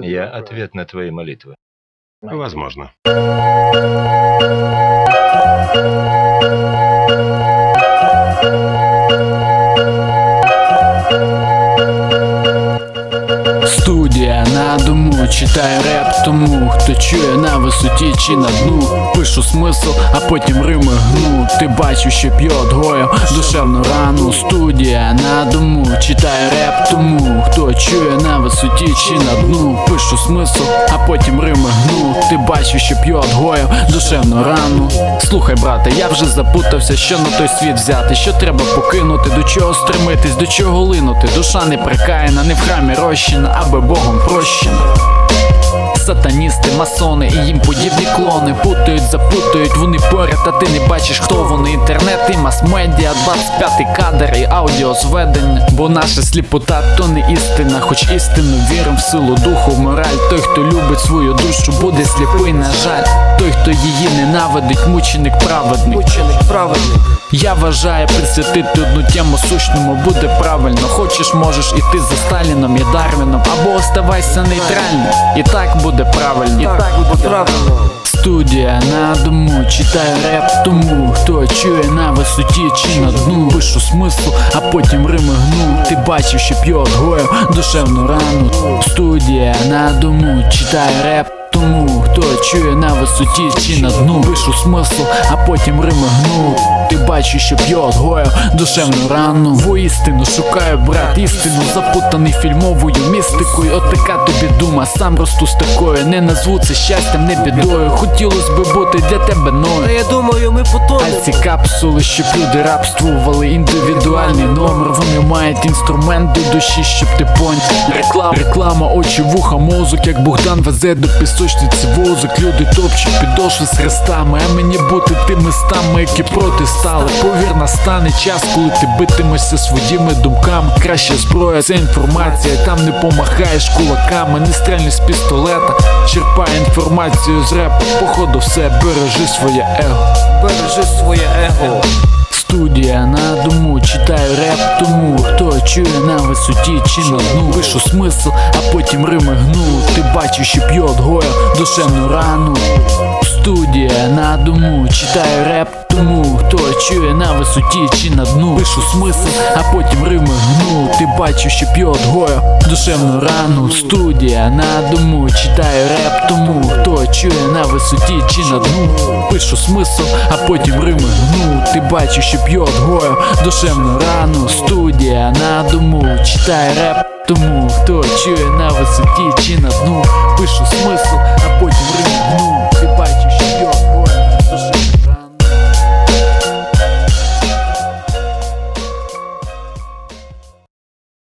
Я ответ на твои молитвы. Возможно. Студія на дому, читаю реп тому, хто чує на висоті чи на дну. Пишу смисл, а потім рими гну. Ти бачив, що п'є гою душевну рану. Студія на дому, читаю реп тому, хто чує на висоті чи на дну. Пишу смисл, а потім рими гну. Ти бачив, що п'є гою душевну рану. Слухай, брате, я вже запутався, що на той світ взяти, що треба покинути, до чого стремитись, до чого линути. Душа не прикаяна, не в храмі розчина, аби Богом прощена. Сатаністи, масони і їм подібні клони путають, запутають, вони поряд, а ти не бачиш, хто вони. Інтернет і мас-медіа, 25-й кадр і аудіозведення. Бо наша сліпота то не істина, хоч істину вірим в силу духу, в мораль. Той, хто любить свою душу, буде сліпий, на жаль. Той, хто її ненавидить, мученик праведник. Мученик праведник. Я вважаю присвятити одну тему сущному буде правильно. Хочеш, можеш іти за Сталіном і Дарвіном, або оставайся нейтральним. І так буде правильно. І так буде правильно. Студія на дому, читаю реп тому, хто чує на висоті чи на дну. Пишу смислу, а потім рими гну. Ти бачив, що п'є гою душевну рану. Студія на дому, читаю реп. Тому хто чує на висоті чи на дну. Пишу смисл, а потім рими гну Ти бачиш, що п'є гою душевну рану. Воістину шукаю брат істину. Запутаний фільмовою містикою. От така тобі дума, сам росту з такою. Не назву це щастям, не бідою. Хотілось би бути для тебе Та ною я думаю, ми а потонемо. ці капсули, щоб люди рабствували індивідуальний номер. Вони мають інструмент до душі, щоб ти поняв. Реклама, реклама, очі, вуха, мозок, як Богдан везе до пісочниці возок. Люди топчуть підошви з хрестами, а мені бути тими стами, які проти стали. Повір, настане час, коли ти битимешся своїми думками. Краща зброя це інформація, там не помахаєш кулаками, не стрельни з пістолета. Черпай інформацію з репу, походу все, бережи своє его. Бережи своє его. Студія на дому, читаю реп тому, хто чує на висоті чи на дну Пишу смисл, а потім рими гну. Ти бачиш, що п'є гоя душевну рану Студія на дому, читаю реп тому, хто чує на висоті чи на дну. Пишу смисл, а потім рими гну. Ти бачиш, що п'є гою душевну рану. Студія на дому, читаю реп тому, хто чує на висоті чи на дну. Пишу смисл, а потім рими гну. Ти бачиш, що п'є гою душевну рану. Студія на дому, читаю реп тому, хто чує на висоті чи на дну. Пишу смисл,